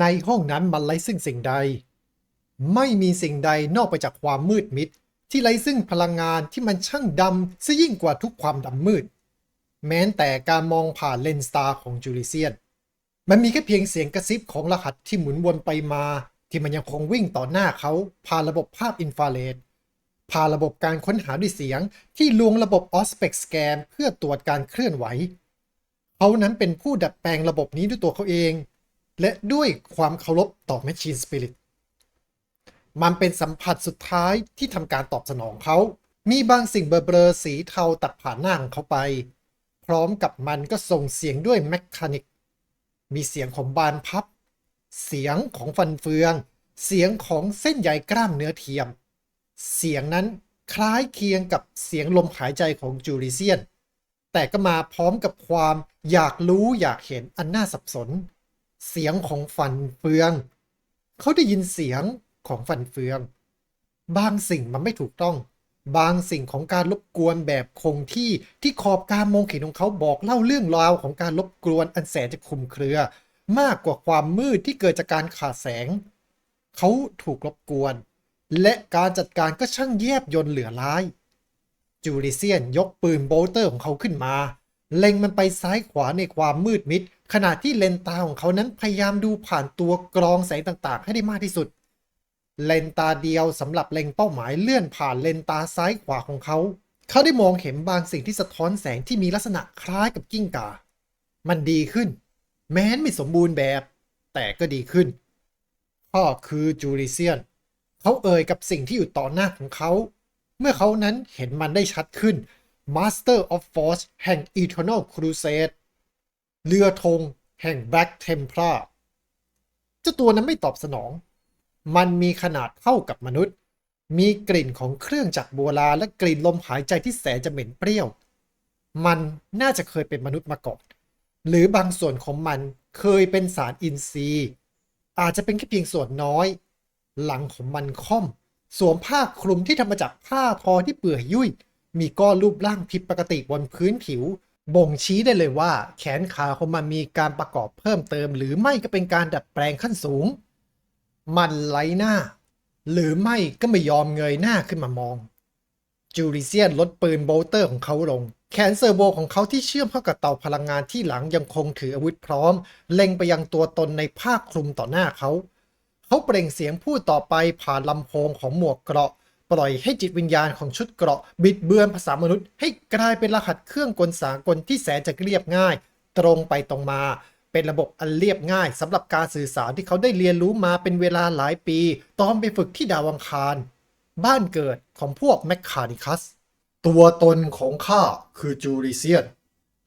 ในห้องนั้นมันไร้ซึ่งสิ่งใด ไม่มีสิ่งใดนอกไปจากความมืดมิด ที่ไร้ซึ่งพลังงานที่มันช่างดำซะยิ่งกว่าทุกความดำมืด แม้แต่การมองผ่านเลนส์ตาของจูริเซียน มันมีแค่เพียงเสียงกระซิบของรหัสที่หมุนวนไปมา ที่มันยังคงวิ่งต่อหน้าเขาผ่านระบบภาพอินฟราเรดผ่านระบบการค้นหาด้วยเสียงที่ลวงระบบออสเปกสแกนเพื่อตรวจการเคลื่อนไหว เขานั้นเป็นผู้ดัดแปลงระบบนี้ด้วยตัวเขาเอง และด้วยความเคารพต่อแมชชีนสปิริตมันเป็นสัมผัสสุดท้ายที่ทำการตอบสนองเขา มีบางสิ่งเบลอๆสีเทาตัดผ่านหน้าของเขาไป พร้อมกับมันก็ส่งเสียงด้วยแมคคานิก มีเสียงของบานพับ เสียงของฟันเฟือง เสียงของเส้นใยกล้ามเนื้อเทียม เสียงนั้นคล้ายเคียงกับเสียงลมหายใจของจูริเซียน แต่ก็มาพร้อมกับความอยากรู้อยากเห็นอันน่าสับสน เสียงของฟันเฟือง เขาได้ยินเสียงของฟันเฟือง บางสิ่งมันไม่ถูกต้อง บางสิ่งของการรบกวนแบบคงที่ที่ขอบการมองเห็นของเขาบอกเล่าเรื่องราวของการรบกวนอันแสนจะคลุมเครือ มากกว่าความมืดที่เกิดจากการขาดแสง เขาถูกรบกวน และการจัดการก็ช่างแยบยนเหลือร้าย จูริเซียนยกปืนโบลเตอร์ของเขาขึ้นมา เล็งมันไปซ้ายขวาในความมืดมิด ขณะที่เลนตาของเขานั้นพยายามดูผ่านตัวกรองแสงต่างๆ ให้ได้มากที่สุด เลนตาเดียวสำหรับเล็งเป้าหมายเลื่อนผ่านเลนตาซ้ายขวาของเขา เขาได้มองเห็นบางสิ่งที่สะท้อนแสงที่มีลักษณะคล้ายกับกิ้งก่า มันดีขึ้น แม้นไม่สมบูรณ์แบบ แต่ก็ดีขึ้นพ่อคือจูริเซียน เขาเอ่ยกับสิ่งที่อยู่ต่อหน้าของเขา เมื่อเขานั้นเห็นมันได้ชัดขึ้น Master of Force แห่ง Eternal Crusade เรือธงแห่ง Black Templar เจ้าตัวนั้นไม่ตอบสนอง มันมีขนาดเท่ากับมนุษย์ มีกลิ่นของเครื่องจักรโบราณและกลิ่นลมหายใจที่แสนจะเหม็นเปรี้ยว มันน่าจะเคยเป็นมนุษย์มาก่อน หรือบางส่วนของมันเคยเป็นสารอินทรีย์ อาจจะเป็นแค่เพียงส่วนน้อย หลังของมันค่อม สวมผ้าคลุมที่ทำมาจากผ้าทอที่เปื่อยยุ่ย มีก้อนรูปร่างผิดปกติบนพื้นผิว บ่งชี้ได้เลยว่า แขนขาของมันมีการประกอบเพิ่มเติม หรือไม่ก็เป็นการดัดแปลงขั้นสูง มันไร้หน้า หรือไม่ก็ไม่ยอมเงยหน้าขึ้นมามอง จูริเซียนลดปืนโบลเตอร์ของเขาลง แขนเซอร์โบของเขาที่เชื่อมเข้ากับเตาพลังงานที่หลังยังคงถืออาวุธพร้อม เล็งไปยังตัวตนในผ้าคลุมต่อหน้าเขา เขาเปล่งเสียงพูดต่อไปผ่านลำโพงของหมวกเกราะ ปล่อยให้จิตวิญญาณของชุดเกราะ บิดเบือนภาษามนุษย์ ให้กลายเป็นรหัสเครื่องกลสากลที่แสนจะเรียบง่าย ตรงไปตรงมา เป็นระบบอันเรียบง่ายสำหรับการสื่อสารที่เขาได้เรียนรู้มาเป็นเวลาหลายปี ตอนไปฝึกที่ดาวังคาร บ้านเกิดของพวกแมคคานิคัส ตัวตนของข้าคือจูริเซียน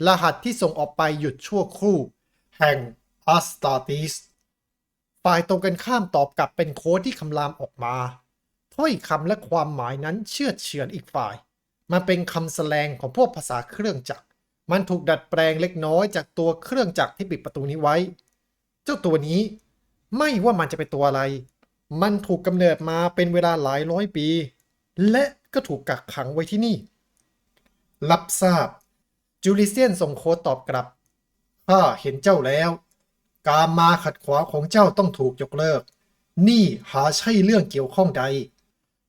รหัสที่ส่งออกไปหยุดชั่วครู่ แห่งอัสตาติสฝ่ายตรงกันข้ามตอบกลับเป็นโค้ดที่คำรามออกมา ถ้อยคำและความหมายนั้นเชื่อเฉือนอีกฝ่าย มันเป็นคำแสลงของพวกภาษาเครื่องจักร มันถูกดัดแปลงเล็กน้อยจากตัวเครื่องจักรที่ปิดประตูนี้ไว้ เจ้าตัวนี้ไม่ว่ามันจะเป็นตัวอะไร มันถูกกำเนิดมาเป็นเวลาหลายร้อยปี และก็ถูกกักขังไว้ที่นี่ รับทราบ จูริเซียนส่งโค้ดตอบกลับ ข้าเห็นเจ้าแล้ว การมาขัดขวางของเจ้าต้องถูกยกเลิก นี่หาใช่เรื่องเกี่ยวข้องใด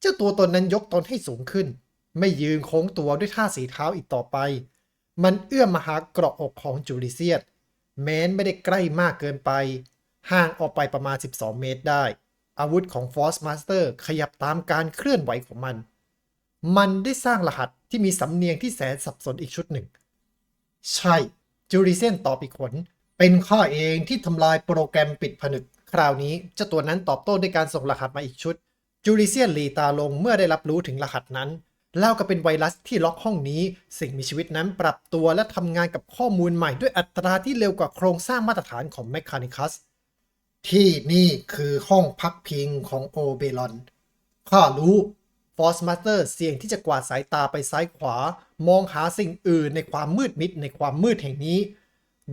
เจ้าตัวตนนั้นยกตนให้สูงขึ้น ไม่ยืนโค้งตัวด้วยท่าสีเท้าอีกต่อไป มันเอื้อมมาหาเกราะอกของจูริเซียนแม้นไม่ได้ใกล้มากเกินไป ห่างออกไปประมาณ 12 เมตรได้ อาวุธของ Force Master ขยับตามการเคลื่อนไหวของมัน มันได้สร้างรหัสที่มีสำเนียงที่แสนสับสนอีกชุดหนึ่ง ใช่ จูริเซนตอบอีกขนเป็นข้าเองที่ทำลายโปรแกรมปิดผนึก คราวนี้เจ้าตัวนั้นตอบโต้ด้วยการส่งรหัสมาอีกชุด จูริเซียนลีตาลงเมื่อได้รับรู้ถึงรหัสนั้นเล่ากับเป็นไวรัสที่ล็อกห้องนี้ สิ่งมีชีวิตนั้นปรับตัวและทำงานกับข้อมูลใหม่ด้วยอัตราที่เร็วกว่าโครงสร้างมาตรฐานของแมคคานิคัส ที่นี่คือห้องพักพิงของโอเบรอน ข้ารู้ฟอสมาสเตอร์เสี่ยงที่จะกวาดสายตาไปซ้ายขวา มองหาสิ่งอื่นในความมืดมิดในความมืดแห่งนี้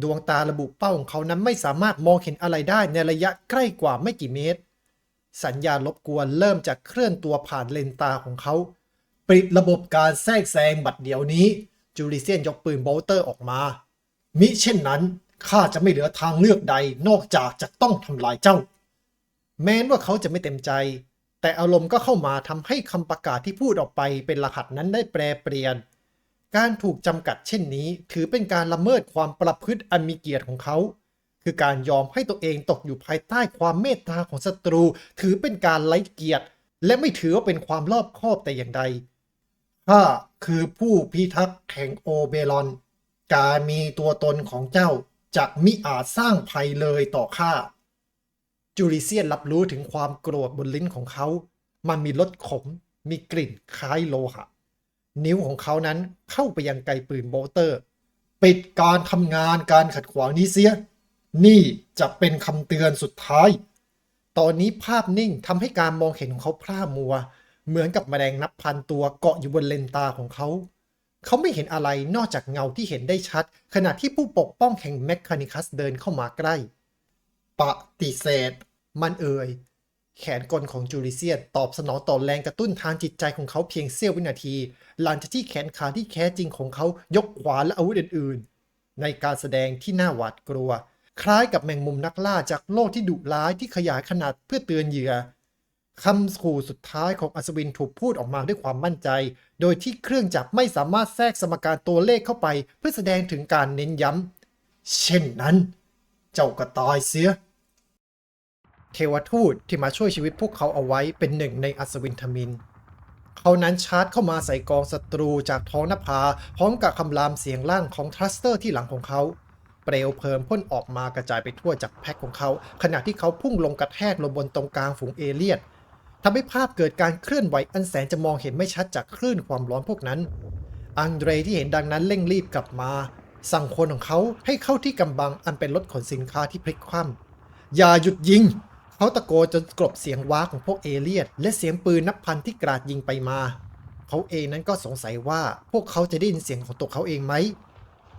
ดวงตาระบุเป้าของเขานั้นไม่สามารถมองเห็นอะไรได้ในระยะใกล้กว่าไม่กี่เมตร สัญญาณรบกวนเริ่มจากเคลื่อนตัวผ่านเลนตาของเขา ปิดระบบการแทรกแซงบัดเดี๋ยวนี้ จูริเซียนยกปืนโบลเตอร์ออกมา มิเช่นนั้นข้าจะไม่เหลือทางเลือกใดนอกจากจะต้องทำลายเจ้า แม้ว่าเขาจะไม่เต็มใจ แต่อารมณ์ก็เข้ามาทำให้คำประกาศที่พูดออกไปเป็นรหัสนั้นได้แปรเปลี่ยน การถูกจำกัดเช่นนี้ ถือเป็นการละเมิดความประพฤติอันมีเกียรติของเขา คือการยอมให้ตัวเองตกอยู่ภายใต้ความเมตตาของศัตรู ถือเป็นการไร้เกียรติ และไม่ถือว่าเป็นความรอบคอบแต่อย่างใดข้าคือผู้พิทักษ์แห่งโอเบรอน การมีตัวตนของเจ้าจะมิอาจสร้างภัยเลยต่อข้าจูริเซียนรับรู้ถึงความโกรธบนลิ้นของเขา มันมีรสขม มีกลิ่นคล้ายโลหะ นิ้วของเขานั้นเข้าไปยังไกปืนโบลเตอร์ ปิดการทำงานการขัดขวางนี้เสีย นี่จะเป็นคำเตือนสุดท้าย ตอนนี้ภาพนิ่งทำให้การมองเห็นของเขาพร่ามัว เหมือนกับแมลงนับพันตัวเกาะอยู่บนเลนตาของเขา เขาไม่เห็นอะไรนอกจากเงาที่เห็นได้ชัด ขณะที่ผู้ปกป้องแห่งแมคคานิคัสเดินเข้ามาใกล้ ปฏิเสธ มันเอ่ย แขนกลของจูริเซียตอบสนองต่อแรงกระตุ้นทางจิตใจของเขาเพียงเสี้ยววินาที หลังจากที่แขนขาที่แท้จริงของเขายกขวานและอาวุธอื่น ๆ ในการแสดงที่น่าหวาดกลัว คล้ายกับแมงมุมนักล่าจากโลกที่ดุร้ายที่ขยายขนาดเพื่อเตือนเหยื่อคำขู่สุดท้ายของอัศวินถูกพูดออกมาด้วยความมั่นใจ โดยที่เครื่องจักรไม่สามารถแทรกสมการตัวเลขเข้าไป เพื่อแสดงถึงการเน้นย้ำ เช่นนั้น เจ้าก็ตายเสีย เทวทูตที่มาช่วยชีวิตพวกเขาเอาไว้เป็นหนึ่งในอัศวินทมิน เขานั้นชาร์จเข้ามาใส่กองศัตรูจากท้องนภาพร้อมกับคำรามเสียงล่างของทรัสเตอร์ที่หลังของเขา เปลวเพลิงพ่นออกมากระจายไปทั่วจากแพ็คของเขา ขณะที่เขาพุ่งลงกระแทกลงบนตรงกลางฝูงเอเลียนทำให้ภาพเกิดการเคลื่อนไหวอันแสนจะมองเห็นไม่ชัดจากคลื่นความร้อนพวกนั้น อังเดรที่เห็นดังนั้นเร่งรีบกลับมา สั่งคนของเขาให้เข้าที่กำบังอันเป็นรถขนสินค้าที่พลิกคว่ำอย่าหยุดยิง เขาตะโกนจนกลบเสียงว้าของพวกเอเลียนและเสียงปืนนับพันที่กราดยิงไปมา เขาเองนั้นก็สงสัยว่าพวกเขาจะได้ยินเสียงของตัวเขาเองไหม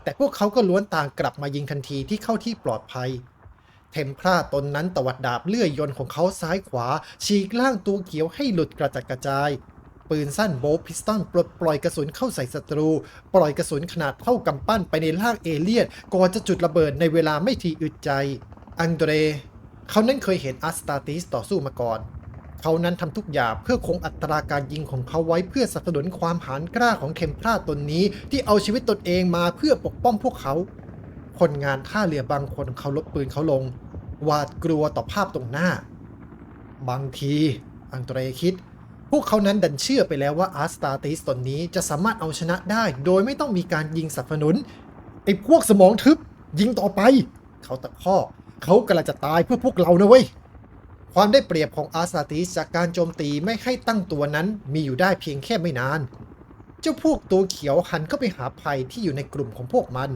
แต่พวกเขาก็ล้วนต่างกลับมายิงทันทีที่เข้าที่ปลอดภัย เทมพราตนนั้นตวัดดาบเลื่อยยนของเขาซ้ายขวา ฉีกล่างตัวเขียวให้หลุดกระจัดกระจาย ปืนสั้นโบพิสตันปลดปล่อยกระสุนเข้าใส่ศัตรู ปล่อยกระสุนขนาดเท่ากำปั้นไปในร่างเอเลียนก่อนจะจุดระเบิดในเวลาไม่ทีอึดใจ อังเดรเขานั้นเคยเห็นอัสตาติสต่อสู้มาก่อน เขานั้นทำทุกอย่างเพื่อคงอัตราการยิงของเขาไว้เพื่อสนับสนุนความหาญกล้าของเทมพราตนนี้ที่เอาชีวิตตนเองมาเพื่อปกป้องพวกเขา คนงานท่าเรือบางคนเขาลดปืนเขาลงหวาดกลัวต่อภาพตรงหน้า บางทีอังเตรคิด พวกเขานั้นดันเชื่อไปแล้วว่าอาร์สตาติสตนนี้จะสามารถเอาชนะได้ โดยไม่ต้องมีการยิงสนับสนุนไอ้พวกสมองทึบยิงต่อไป เขาตะคอกเขากำลังจะตายเพื่อพวกเรานะเว้ย ความได้เปรียบของอาสตาติสจากการโจมตีไม่ให้ตั้งตัวนั้นมีอยู่ได้เพียงแค่ไม่นาน เจ้าพวกตัวเขียวหันเข้าไปหาภัยที่อยู่ในกลุ่มของพวกมัน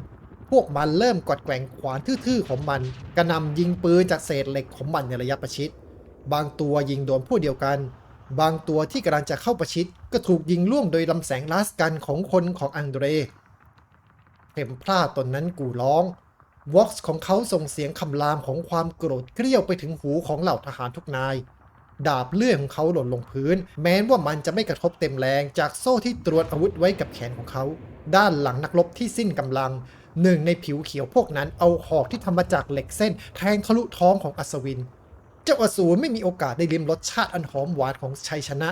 พวกมันเริ่มกัดแกว่งขวานทื่อๆของมันกระนำยิงปืนจากเศษเหล็กของมันในระยะประชิด บางตัวยิงโดนผู้เดียวกัน บางตัวที่กำลังจะเข้าประชิด ก็ถูกยิงล่วงโดยลำแสงลาสกันของคนของอังเดรเทมพลาดตนนั้นกูร้อง วอกซ์ของเขาส่งเสียงคำรามของความโกรธเกรี้ยวไปถึงหูของเหล่าทหารทุกนาย ดาบเลื่อยของเขาหล่นลงพื้น แม้ว่ามันจะไม่กระทบเต็มแรงจากโซ่ที่ตรวจอาวุธไว้กับแขนของเขา ด้านหลังนักรบที่สิ้นกำลัง หนึ่งในผิวเขียวพวกนั้นเอาหอกที่ทำมาจากเหล็กเส้นแทงทะลุท้องของอัศวิน เจ้าอสูรไม่มีโอกาสได้ลิ้มรสชาติอันหอมหวานของชัยชนะ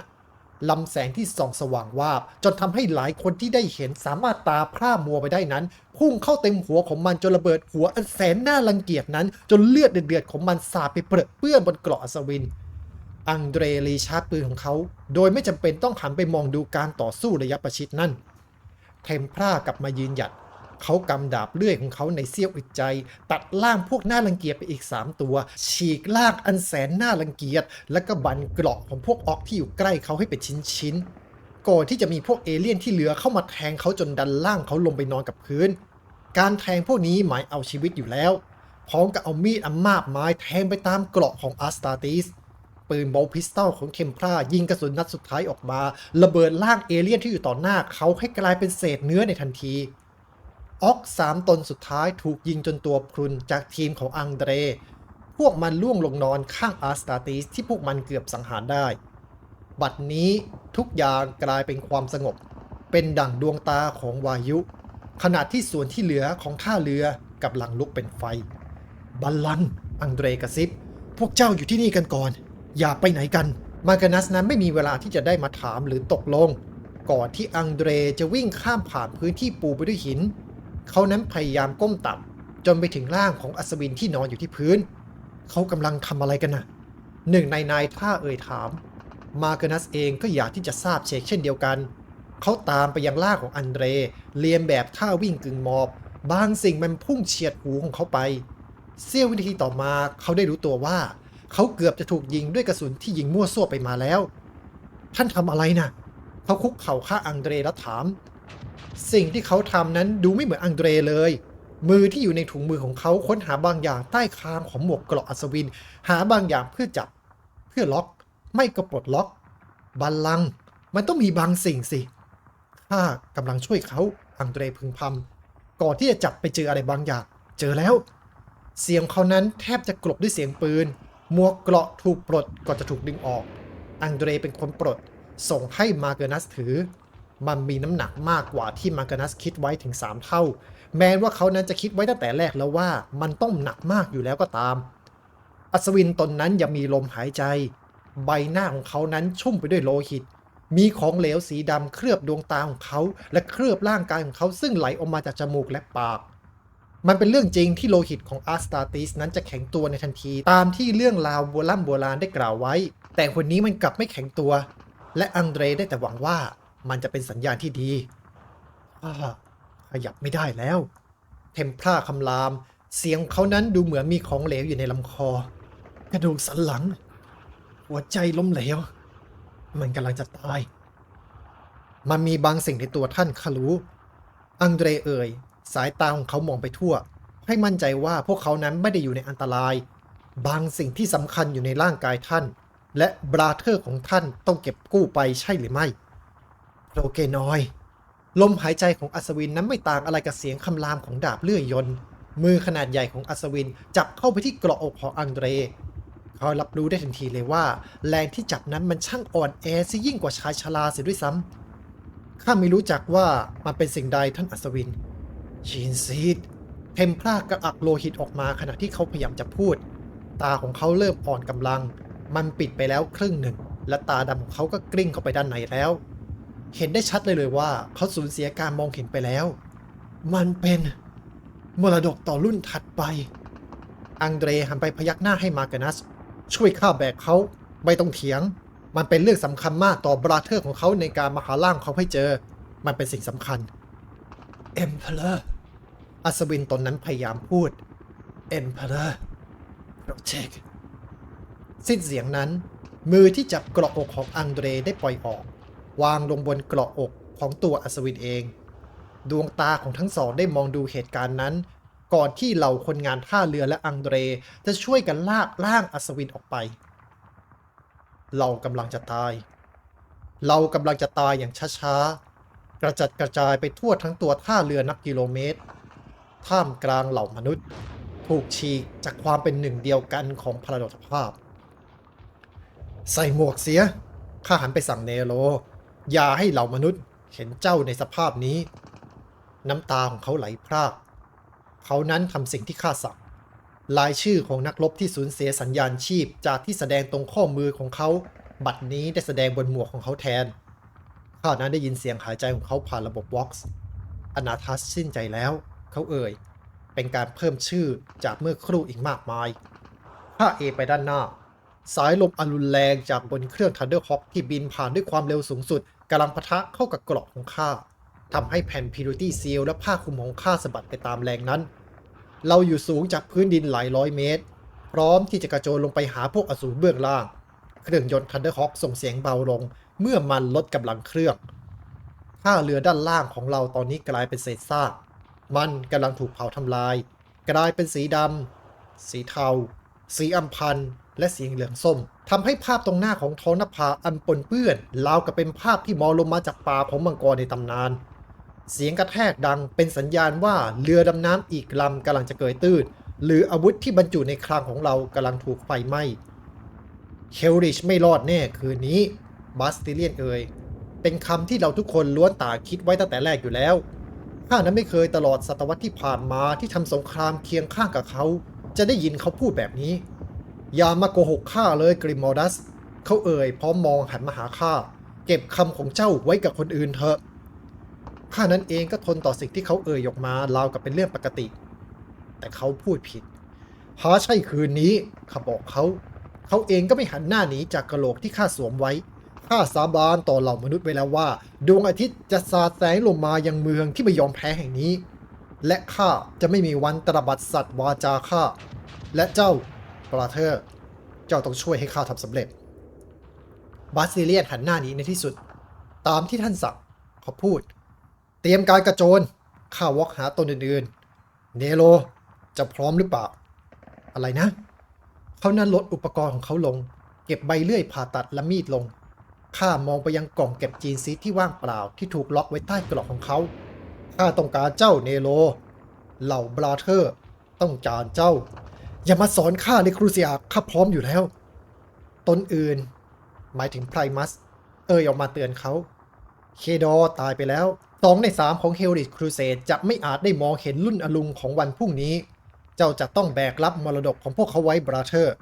ลำแสงที่ส่องสว่างวาบ จนทำให้หลายคนที่ได้เห็นสามารถตาพร่ามัวไปได้นั้น พุ่งเข้าเต็มหัวของมันจนระเบิดหัวอันแสนน่ารังเกียจนั้น จนเลือดเดือดของมันสาดไปเปรอะเปื้อนบนเกราะอัศวิน อังเดรลีชาร์จปืนของเขา โดยไม่จำเป็นต้องหันไปมองดูการต่อสู้ระยะประชิดนั่นเทมพร่ากลับมายืนหยัด เขากำดาบเลื่อยของเขาในเสี้ยวอึดใจ ตัดล่างพวกหน้ารังเกียจไปอีก 3 ตัว ฉีกล่างอันแสนหน่ารังเกียจแล้วก็บันเกราะของพวกออกที่อยู่ใกล้เขาให้เป็นชิ้นๆก่อนที่จะมีพวกเอเลี่ยนที่เหลือเข้ามาแทงเขาจนดันล่างเขาลงไปนอนกับพื้น การแทงพวกนี้หมายเอาชีวิตอยู่แล้วพร้อมกับเอามีดอันมากมายแทงไปตามเกราะของอาสตาติสปืนโบว์พิสตอลของเทมพรายิงกระสุนนัดสุดท้ายออกมา ระเบิดล่างเอเลี่ยนที่อยู่ต่อหน้าเขาให้กลายเป็นเศษเนื้อในทันที ออกสามตนสุดท้ายถูกยิงจนตัวพรุนจากทีมของอังเดร พวกมันล่วงลงนอนข้างอาสตาติสที่พวกมันเกือบสังหารได้ บัดนี้ทุกอย่างกลายเป็นความสงบ เป็นดั่งดวงตาของวายุ ขณะที่ส่วนที่เหลือของท่าเรือกำลังลุกเป็นไฟ บัลลังก์อังเดรกระซิบ พวกเจ้าอยู่ที่นี่กันก่อน อย่าไปไหนกัน มาร์กานัสนั้นไม่มีเวลาที่จะได้มาถามหรือตกลง ก่อนที่อังเดรจะวิ่งข้ามผ่านพื้นที่ปูไปด้วยหิน เขานั้นพยายามก้มต่ำจนไปถึงร่างของอัศวินที่นอนอยู่ที่พื้น เขากำลังทำอะไรกันนะหนึ่งในนายท่าเอ่ยถาม มาร์กนัสเองก็อยากที่จะทราบเช็คเช่นเดียวกัน เขาตามไปยังล่างของอันเดรเลียนแบบท่าวิ่งกึ่งมอบ บางสิ่งมันพุ่งเฉียดหูของเขาไปเสี้ยววินาทีต่อมาเขาได้รู้ตัวว่า เขาเกือบจะถูกยิงด้วยกระสุนที่ยิงมั่วซั่วไปมาแล้ว ท่านทำอะไรนะ่ะ เขาคุกเข่าข้าอังเดรแล้วถาม สิ่งที่เขาทำนั้นดูไม่เหมือนอังเดรเลย มือที่อยู่ในถุงมือของเขาค้นหาบางอย่างใต้คางของหมวกเกราะอัศวิน หาบางอย่างเพื่อจับ เพื่อล็อก ไม่ก็ปลดล็อกบัลลังก์มันต้องมีบางสิ่งสิข้ากำลังช่วยเขาอังเดรพึงพำก่อนที่จะจับไปเจออะไรบางอย่าง เจอแล้ว เสียงเขานั้นแทบจะกลบด้วยเสียงปืนหมวกเกราะถูกปลดก่อนจะถูกดึงออก อังเดรเป็นคนปลด ส่งให้มาเกอร์นัสถือ มันมีน้ำหนักมากกว่าที่มาเกอร์นัสคิดไว้ถึง 3 เท่า แม้ว่าเขานั้นจะคิดไว้ตั้งแต่แรกแล้วว่ามันต้องหนักมากอยู่แล้วก็ตาม อัศวินตนนั้นยังมีลมหายใจ ใบหน้าของเขานั้นชุ่มไปด้วยโลหิต มีของเหลวสีดำเคลือบดวงตาของเขา และเคลือบร่างกายของเขาซึ่งไหลออกมาจากจมูกและปากมันเป็นเรื่องจริงที่โลหิตของอาร์สตาติสนั้นจะแข็งตัวในทันทีตามที่เรื่องราวโบราณโบราณได้กล่าวไว้ แต่คนนี้มันกลับไม่แข็งตัว และอังเดรได้แต่หวังว่า มันจะเป็นสัญญาณที่ดีอ้าขยับไม่ได้แล้ว เทมพลาคำราม เสียงเขานั้นดูเหมือนมีของเหลวอยู่ในลำคอ กระดูกสันหลัง หัวใจล้มเหลว มันกำลังจะตาย มันมีบางสิ่งในตัวท่านข้ารู้ อังเดรเอ่ย สายตาของเขามองไปทั่ว ให้มั่นใจว่าพวกเขานั้นไม่ได้อยู่ในอันตราย บางสิ่งที่สำคัญอยู่ในร่างกายท่าน และบราเธอร์ของท่านต้องเก็บกู้ไปใช่หรือไม่ โรเกนอย ลมหายใจของอัศวินนั้นไม่ต่างอะไรกับเสียงคำรามของดาบเลื่อยยนต์มือขนาดใหญ่ของอัศวินจับเข้าไปที่เกราะอกของอังเดรเขารับรู้ได้ทันทีเลยว่า แรงที่จับนั้นมันช่างอ่อนแอซะยิ่งกว่าชายชราเสียด้วยซ้ำข้าไม่รู้จักว่ามันเป็นสิ่งใดท่านอัศวินชีนซีดเทมพลากระอักโลหิตออกมาขณะที่เขาพยายามจะพูด ตาของเขาเริ่มอ่อนกำลัง มันปิดไปแล้วครึ่งหนึ่ง และตาดำของเขาก็กลิ้งเข้าไปด้านในแล้ว เห็นได้ชัดเลยเลยว่าเขาสูญเสียการมองเห็นไปแล้ว มันเป็นมรดกต่อรุ่นถัดไป อังเดรหันไปพยักหน้าให้มาร์กานัส ช่วยข้าแบกเขาไม่ต้องเถียง มันเป็นเรื่องสำคัญมากต่อบราเธอร์ของเขาในการมาหาร่างเขาให้เจอ มันเป็นสิ่งสำคัญ Emperor อัศวินตนนั้นพยายามพูด Emperor Protect สิ้นเสียงนั้น มือที่จับกราะอกของอังเดรได้ปล่อยออก วางลงบนเกราะอกของตัวอัศวินเอง ดวงตาของทั้งสองได้มองดูเหตุการณ์นั้น ก่อนที่เหล่าคนงานท่าเรือและอังเดรจะช่วยกันลากร่างอัศวินออกไป เรากำลังจะตาย เรากำลังจะตายอย่างช้าๆ กระจัดกระจายไปทั่วทั้งตัวท่าเรือนับกิโลเมตร ท่ามกลางเหล่ามนุษย์ ถูกฉีกจากความเป็นหนึ่งเดียวกันของพลดภาพ ใส่หมวกเสียข้าหันไปสั่งเนโร อย่าให้เหล่ามนุษย์เห็นเจ้าในสภาพนี้ น้ำตาของเขาไหลพราก เขานั้นทำสิ่งที่ข้าสั่งรายชื่อของนักรบที่สูญเสียสัญญาณชีพจากที่แสดงตรงข้อมือของเขา บัดนี้ได้แสดงบนหมวกของเขาแทน ข้านั้นได้ยินเสียงหายใจของเขาผ่านระบบวอ x อนาทัสสิ้นใจแล้ว เขาเอ่ย เป็นการเพิ่มชื่อจากเมื่อครู่อีกมากมาย ข้าเอไปด้านหน้า สายลมอันรุนแรงจากบนเครื่อง Thunderhawk ที่บินผ่านด้วยความเร็วสูงสุดกำลังปะทะเข้ากับเกราะของข้าทำให้แผ่น Purity Seal และผ้าคลุมของข้าสะบัดไปตามแรงนั้น เราอยู่สูงจากพื้นดินหลายร้อยเมตร พร้อมที่จะกระโจนลงไปหาพวกอสูรเบื้องล่าง เครื่องยนต์ Thunderhawk ส่งเสียงเบาลง เมื่อมันลดกำลังเครื่องท่าเรือด้านล่างของเราตอนนี้กลายเป็นเศษซาก มันกำลังถูกเผาทำลาย กลายเป็นสีดำสีเทา สีอัมพันธ์ และสีเหลืองส้มทำให้ภาพตรงหน้าของท้องนภาอันปนเปื้อนราวกับเป็นภาพที่มอลงมาจากป่าของมังกรในตำนาน เสียงกระแทกดังเป็นสัญญาณว่าเรือดำน้ำอีกลำกำลังจะเกยตื้น หรืออาวุธที่บรรจุในคลังของเรากำลังถูกไฟไหม้เคลริชไม่รอดแน่คืนนี้บาสติเลียนเอ่ยเป็นคำที่เราทุกคนล้วนต่างคิดไว้ตั้งแต่แรกอยู่แล้วข้านั้นไม่เคยตลอดศตวรรษที่ผ่านมาที่ทำสงครามเคียงข้างกับเขา จะได้ยินเขาพูดแบบนี้ อย่ามาโกหกข้าเลยกริมมอดัส เขาเอ่ยพร้อมมองหันมาหาข้า เก็บคำของเจ้าไว้กับคนอื่นเถอะ ข้านั้นเองก็ทนต่อสิ่งที่เขาเอ่ยออกมาราวกับเป็นเรื่องปกติ แต่เขาพูดผิด หาใช่คืนนี้ข้าบอกเขา เขาเองก็ไม่หันหน้าหนีจากกระโหลกที่ข้าสวมไว้ ข้าสาบานต่อเหล่ามนุษย์ไว้แล้วว่า ดวงอาทิตย์จะสาดแสงลงมายังเมืองที่ไม่ยอมแพ้แห่งนี้ และข้าจะไม่มีวันตระบัดสัตว์วาจาข้า และเจ้า ปราเธอร์เจ้าต้องช่วยให้ข้าทำสำเร็จ บาซิเลียนหันหน้านี้ในที่สุด ตามที่ท่านสั่งเขาพูด เตรียมการกระโจนข้าวอกหาตนอื่นๆ เนโรจะพร้อมหรือเปล่า อะไรนะ เขานั้นลดอุปกรณ์ของเขาลง เก็บใบเลื่อยผ่าตัดและมีดลง ข้ามองไปยังกล่องเก็บจีนซีที่ว่างเปล่าที่ถูกล็อกไว้ใต้กล่องของเขา ข้าต้องการเจ้าเนโร เหล่าบราเธอร์ ต้องการเจ้า อย่ามาสอนข้าเลยครูเซียข้าพร้อมอยู่แล้ว ตนอื่น หมายถึงไพรมัส เอ่ยออกมาเตือนเขา เคดอ์ตายไปแล้วสองในสามของเฮลิสครูเซดจะไม่อาจได้มองเห็นรุ่นอลุงของวันพรุ่งนี้ เจ้าจะต้องแบกรับมรดกของพวกเขาไว้บราเธอร์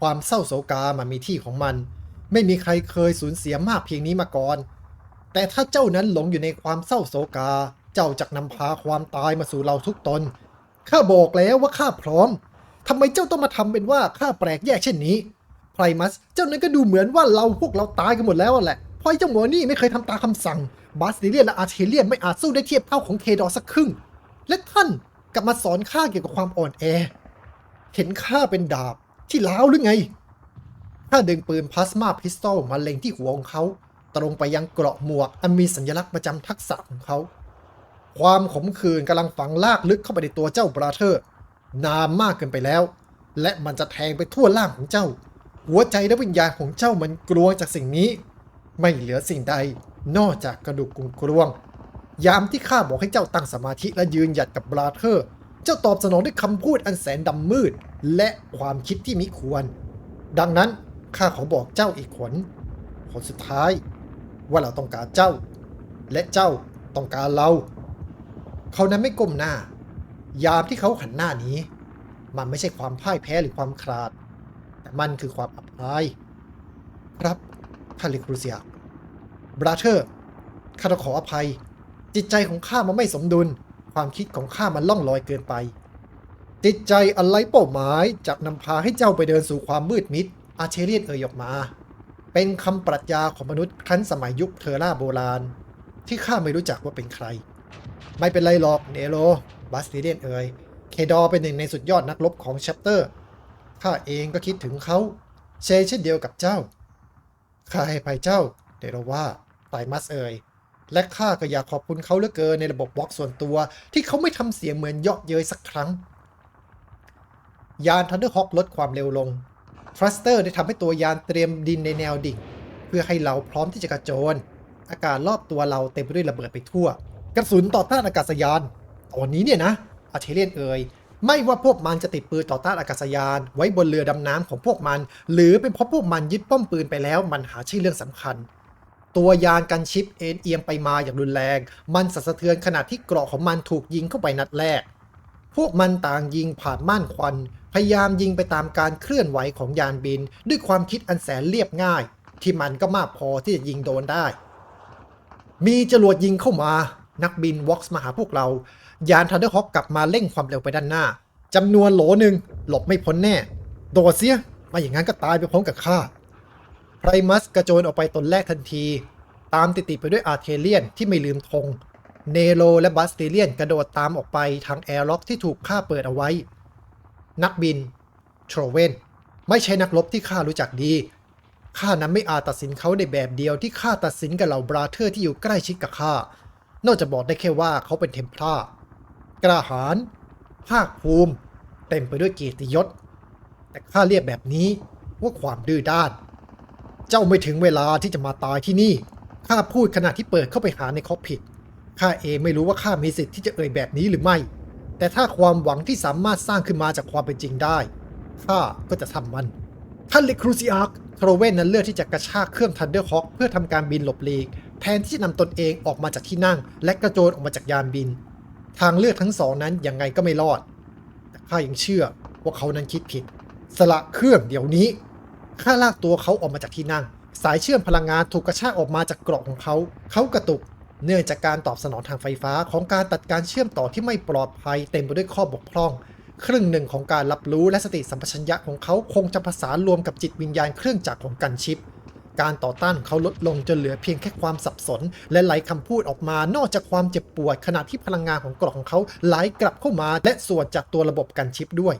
ความเศร้าโศกามันมีที่ของมัน ไม่มีใครเคยสูญเสียมากเพียงนี้มาก่อน แต่ถ้าเจ้านั้นหลงอยู่ในความเศร้าโศกา เจ้าจะนำพาความตายมาสู่เราทุกตน ข้าบอกแล้วว่าข้าพร้อม ทำไมเจ้าต้องมาทำเป็นว่าข้าแปลกแยกเช่นนี้ไพรมัส เจ้านั้นก็ดูเหมือนว่าเราพวกเราตายกันหมดแล้วแหละเพราะไอ้เจ้าหมอนี่ไม่เคยทำตามคำสั่งบาสติเลียนและอาร์เทเลียนไม่อาจสู้ได้เทียบเท่าของเคดอร์สักครึ่ง และท่านกลับมาสอนข้าเกี่ยวกับความอ่อนแอ เห็นข้าเป็นดาบที่ล้าวหรือไงข้าดึงปืนพลาสมาพิสตอลมาเล็งที่หัวของเขา ตรงไปยังเกราะหมวกอันมีสัญลักษณ์ประจำทักษะของเขา ความขมขื่นกำลังฝังลากลึกเข้าไปในตัวเจ้าบราเธอร์ นานมากเกินไปแล้ว และมันจะแทงไปทั่วร่างของเจ้า หัวใจและวิญญาณของเจ้ามันกลัวจากสิ่งนี้ ไม่เหลือสิ่งใดนอกจากกระดูกกรุงกรวง ยามที่ข้าบอกให้เจ้าตั้งสมาธิและยืนหยัดกับบราเธอร์ เจ้าตอบสนองด้วยคำพูดอันแสนดำมืด และความคิดที่มิควร ดังนั้นข้าขอบอกเจ้าอีกผลผลสุดท้าย ว่าเราต้องการเจ้า และเจ้าต้องการเรา เขานั้นไม่ก้มหน้า ยามที่เขาหันหน้านี้ มันไม่ใช่ความพ่ายแพ้หรือความคลาด แต่มันคือความอับอาย ครับท่านลิครูเซียบราเธอร์ข้าต้องขออภัย จิตใจของข้ามันไม่สมดุล ความคิดของข้ามันล่องลอยเกินไป จิตใจอันไร้เป้าหมายจะนำพาให้เจ้าไปเดินสู่ความมืดมิด อาเชเรียนเอ่ยออกมา เป็นคำปรัชญาของมนุษย์ครั้นสมัยยุคเทอร่าโบราณ ที่ข้าไม่รู้จักว่าเป็นใคร ไม่เป็นไรหรอกเนโร บาสติเดียนเอ่ยเคดอเป็นหนึ่งในสุดยอดนักรบของแชปเตอร์ข้าเองก็คิดถึงเขาเชเช่นเดียวกับเจ้าข้าให้ภัยเจ้าเดโรว่าไตรมัสเอ่ยและข้าก็อยากขอบคุณเขาเหลือเกินในระบบบล็อกส่วนตัวที่เขาไม่ทำเสียงเหมือนเยาะเย้ยสักครั้ง ยานทันเดอร์ฮอคลดความเร็วลงทรัสเตอร์ได้ทำให้ตัวยานเตรียมดินในแนวดิ่ง เพื่อให้เราพร้อมที่จะกระโจน อากาศรอบตัวเราเต็มไปด้วยระเบิดไปทั่ว กระสุนต่อต้านอากาศยาน ตอนนี้เนี่ยนะอาเทเลียนเอ่ยไม่ว่าพวกมันจะติดปืนต่อต้านอากาศยาน ไว้บนเรือดำน้ำของพวกมัน หรือเป็นเพราะพวกมันยึดป้อมปืนไปแล้ว มันหาใช่เรื่องสำคัญ ตัวยานกันชิปเอ็นเอียงไปมาอย่างรุนแรง มันสั่นสะเทือนขณะที่เกราะของมันถูกยิงเข้าไปนัดแรก พวกมันต่างยิงผ่านม่านควัน พยายามยิงไปตามการเคลื่อนไหวของยานบิน ด้วยความคิดอันแสนเรียบง่าย ที่มันก็มากพอที่จะยิงโดนได้ มีจรวดยิงเข้ามา นักบินวอกซ์มาหาพวกเรา ยานทันเดอร์ฮอคกลับมาเร่งความเร็วไปด้านหน้าจำนวนโหลหนึ่งหลบไม่พ้นแน่ โดดเสียม่อย่างนั้นก็ตายไปพร้อมกับข้าไพรมัสกระโจนออกไปตนแรกทันที ตามติดๆไปด้วยอาร์เทเลียนที่ไม่ลืมธงเนโรและบัสติเลียนกระโดดตามออกไปทางแอร์ล็อกที่ถูกข้าเปิดเอาไว้ นักบินโทรเวนไม่ใช่นักรบที่ข้ารู้จักดีข้านั้นไม่อาจตัดสินเขาในแบบเดียวที่ข้าตัดสินกับเหล่าบราเธอร์ที่อยู่ใกล้ชิดกับข้านอกจากบอกได้แค่ว่าเขาเป็นเทมพลาร์ กระหารภาคภูมิ เต็มไปด้วยเกียรติยศ แต่ข้าเรียกแบบนี้ว่าความดื้อด้าน เจ้าไม่ถึงเวลาที่จะมาตายที่นี่ข้าพูดขณะที่เปิดเข้าไปหาในคอกพิทข้าเองไม่รู้ว่าข้ามีสิทธิ์ที่จะเอ่ยแบบนี้หรือไม่ แต่ถ้าความหวังที่สามารถสร้างขึ้นมาจากความเป็นจริงได้ข้าก็จะทำมันท่านเลครูซิอาร์คโทรเวนนั้นเลือกที่จะกระชากเครื่องทันเดอร์ฮอคเพื่อทำการบินหลบหลีกแทนที่จะนำตนเองออกมาจากที่นั่ง และกระโจนออกมาจากยานบิน ทางเลือกทั้งสองนั้นยังไงก็ไม่รอดแต่ข้ายังเชื่อว่าเขานั้นคิดผิด สละเครื่องเดี๋ยวนี้ข้าลากตัวเขาออกมาจากที่นั่ง สายเชื่อมพลังงานถูกกระชากออกมาจากกรอกของเขา เขากระตุก เนื่องจากการตอบสนองทางไฟฟ้าของการตัดการเชื่อมต่อที่ไม่ปลอดภัยเต็มไปด้วยข้อบกพร่อง ครึ่งหนึ่งของการรับรู้และสติสัมปชัญญะของเขาคงจะผสานรวมกับจิตวิญญาณเครื่องจักรของกันชิป การต่อต้านเขาลดลงจนเหลือเพียงแค่ความสับสน และไหลคำพูดออกมานอกจากความเจ็บปวดขณะที่พลังงานของกรอกของเขาไหลกลับเข้ามา และส่วนจากตัวระบบกันชิปด้วย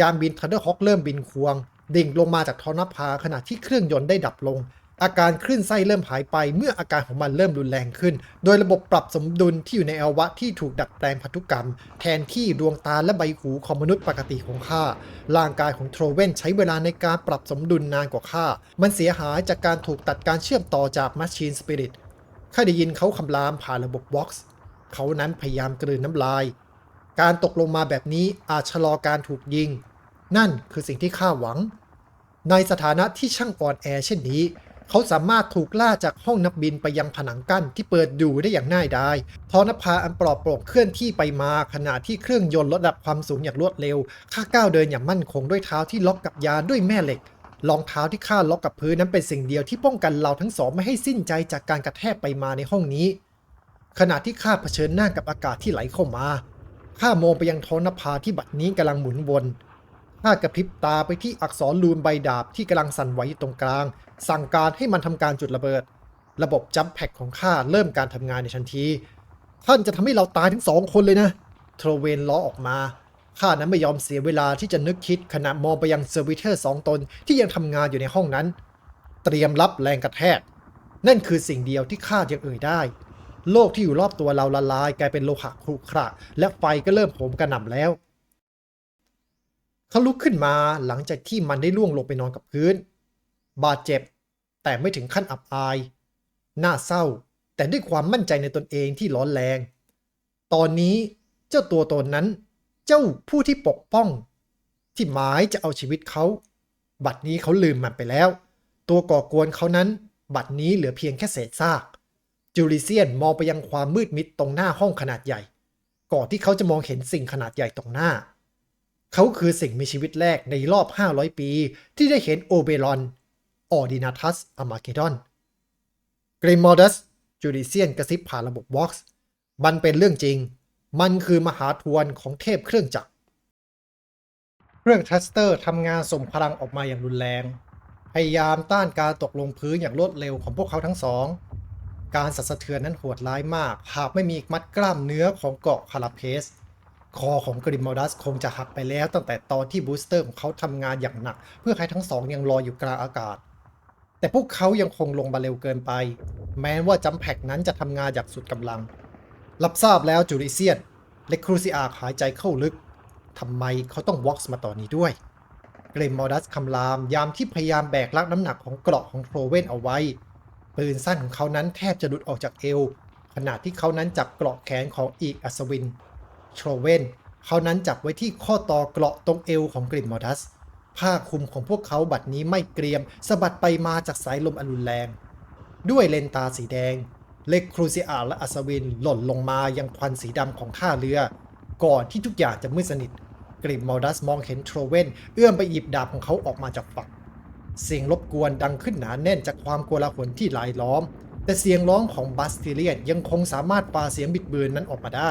ยานบินทันเดอร์ฮอคเริ่มบินควง ดิ่งลงมาจากท้องนภาขณะที่เครื่องยนต์ได้ดับลง อาการคลื่นไส้เริ่มหายไป เมื่ออาการของมันเริ่มรุนแรงขึ้น โดยระบบปรับสมดุลที่อยู่ในอวัยวะที่ถูกดัดแปลงพันธุกรรม แทนที่ดวงตาและใบหูของมนุษย์ปกติของข้าร่างกายของโทรเวนใช้เวลาในการปรับสมดุลนานกว่าข้ามันเสียหายจากการถูกตัดการเชื่อมต่อจาก Machine Spirit ข้าได้ยินเขาคำรามผ่านระบบ Vox เขานั้นพยายามกลืนน้ำลาย การตกลงมาแบบนี้อาจชะลอการถูกยิง นั่นคือสิ่งที่ข้าหวัง ในสถานะที่ช่างอ่อนแอเช่นนี้ เขาสามารถถูกล่าจากห้องนักบินไปยังผนังกั้นที่เปิดอยู่ได้อย่างง่ายดายทอนภาอันปลอดโปร่งเคลื่อนที่ไปมาขณะที่เครื่องยนต์ลดระดับความสูงอย่างรวดเร็ว ข้าก้าวเดินอย่างมั่นคงด้วยเท้าที่ล็อกกับยาด้วยแม่เหล็กรองเท้าที่ข้าล็อกกับพื้นนั้นเป็นสิ่งเดียวที่ป้องกันเราทั้งสองไม่ให้สิ้นใจจากการกระแทกไปมาในห้องนี้ ขณะที่ข้าเผชิญหน้ากับอากาศที่ไหลเข้ามาข้ามองไปยังท้องนภาที่บัดนี้กำลังหมุนวน ข้ากระพริบตาไปที่อักษรลูนใบดาบที่กำลังสั่นไหวอยู่ตรงกลาง สั่งการให้มันทำการจุดระเบิด ระบบจัมแพ็กของข้าเริ่มการทำงานในทันที ท่านจะทำให้เราตายทั้งสองคนเลยนะโทรเวนล้อออกมาข้านั้นไม่ยอมเสียเวลาที่จะนึกคิดขณะมองไปยังเซอร์วิเทอร์สองตนที่ยังทำงานอยู่ในห้องนั้น เตรียมรับแรงกระแทก นั่นคือสิ่งเดียวที่ข้ายังเอ่ยได้ โลกที่อยู่รอบตัวเราละลายกลายเป็นโลหะครุขระและไฟก็เริ่มโหมกระหน่ำแล้ว เขาลุกขึ้นมาหลังจากที่มันได้ล่วงลงไปนอนกับพื้น บาดเจ็บ แต่ไม่ถึงขั้นอับอาย น่าเศร้า แต่ด้วยความมั่นใจในตนเองที่ร้อนแรง ตอนนี้เจ้าตัวตนนั้น เจ้าผู้ที่ปกป้อง ที่หมายจะเอาชีวิตเขา บัดนี้เขาลืมมันไปแล้ว ตัวก่อกวนเขานั้น บัดนี้เหลือเพียงแค่เศษซาก จูริเซียนมองไปยังความมืดมิดตรงหน้าห้องขนาดใหญ่ ก่อนที่เขาจะมองเห็นสิ่งขนาดใหญ่ตรงหน้า เขาคือสิ่งมีชีวิตแรกในรอบ 500 ปี ที่ได้เห็นโอเบรอนออดินาทัสอมาเกดอนกริมมอดัสจูริเซียนกระซิบผ่านระบบวอก์มันเป็นเรื่องจริง มันคือมหาทวนของเทพเครื่องจักร เครื่องทัสเตอร์ทำงานส่งพลังออกมาอย่างรุนแรง พยายามต้านการตกลงพื้นอย่างรวดเร็วของพวกเขาทั้งสอง การสั่นสะเทือนนั้นโหดร้ายมาก หากไม่มีมัดกล้ามเนื้อของเกาะคาราเพส คอของกริมมอดัสคงจะหักไปแล้วตั้งแต่ตอนที่บูสเตอร์ของเขาทำงานอย่างหนัก เพื่อให้ทั้งสองยังลอยอยู่กลางอากาศ แต่พวกเขายังคงลงมาเร็วเกินไป แม้ว่าจัมแพกนั้นจะทำงานอย่างสุดกำลัง รับทราบแล้วจูริเซียนและครูซิอาหายใจเข้าลึกทำไมเขาต้องวอก์มาตอนนี้ด้วยเกรมมอดัสคำรามยามที่พยายามแบกรับน้ำหนักของเกราะของโครเวนเอาไว้ ปืนสั้นของเขานั้นแทบจะหลุดออกจากเอว ขณะที่เขานั้นจับเกราะแขนของอีกอัศวิน โทรเวนเขานั้นจับไว้ที่ข้อต่อเกราะตรงเอวของกริมมอดัส ผ้าคลุมของพวกเขาบัดนี้ไม่เกรียมสะบัดไปมาจากสายลมอันรุนแรง ด้วยเลนตาสีแดง เล็กครูซิอาและอัศวินหล่นลงมายังควันสีดำของท่าเรือ ก่อนที่ทุกอย่างจะมืดสนิทกริมมอดัสมองเห็นโทรเวนเอื้อมไปหยิบดาบของเขาออกมาจากฝัก เสียงรบกวนดังขึ้นหนาแน่นจากความโกลาหลที่หลายล้อม แต่เสียงร้องของบัสติเลียนยังคงสามารถปาเสียงบิดเบือนนั้นออกมาได้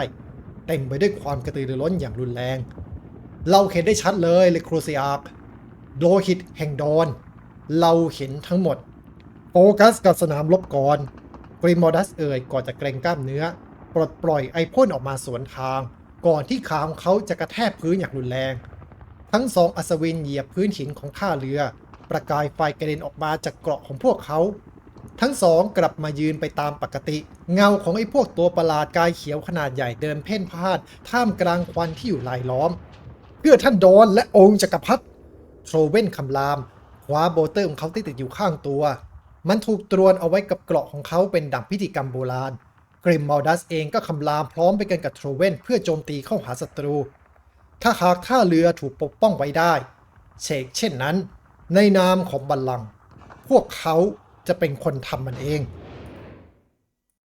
เต็มไปด้วยความกระตือรือร้นอย่างรุนแรง เราเห็นได้ชัดเลยเลยโครเซียกโลหิตแห่งดอน เราเห็นทั้งหมด โฟกัสกับสนามรบก่อนกริมมอดัสเอ่ยก่อนจะเกรงกล้ามเนื้อ ปลดปล่อยไอพ่นออกมาสวนทาง ก่อนที่ขาของเขาจะกระแทกพื้นอย่างรุนแรง ทั้งสองอัศวินเหยียบพื้นหินของท่าเรือ ประกายไฟกระเด็นออกมาจากเกราะของพวกเขา ทั้งสองกลับมายืนไปตามปกติ เงาของไอ้พวกตัวประหลาดกายเขียวขนาดใหญ่เดินเพ่นพ่าน ท่ามกลางควันที่อยู่รายล้อม เพื่อท่านดอนและองค์จักรพรรดิโทรเว่นคำรามคว้าโบเตอร์ของเขาที่ติดอยู่ข้างตัว มันถูกตรวนเอาไว้กับเกราะของเขาเป็นดั่งพิธีกรรมโบราณกริมมอลดัสเองก็คำรามพร้อมไปกันกับโทรเวนเพื่อโจมตีเข้าหาศัตรู ถ้าหากท่าเรือถูกปกป้องไว้ได้ เชกเช่นนั้น ในนามของบัลลังก์พวกเขา จะเป็นคนทำมันเอง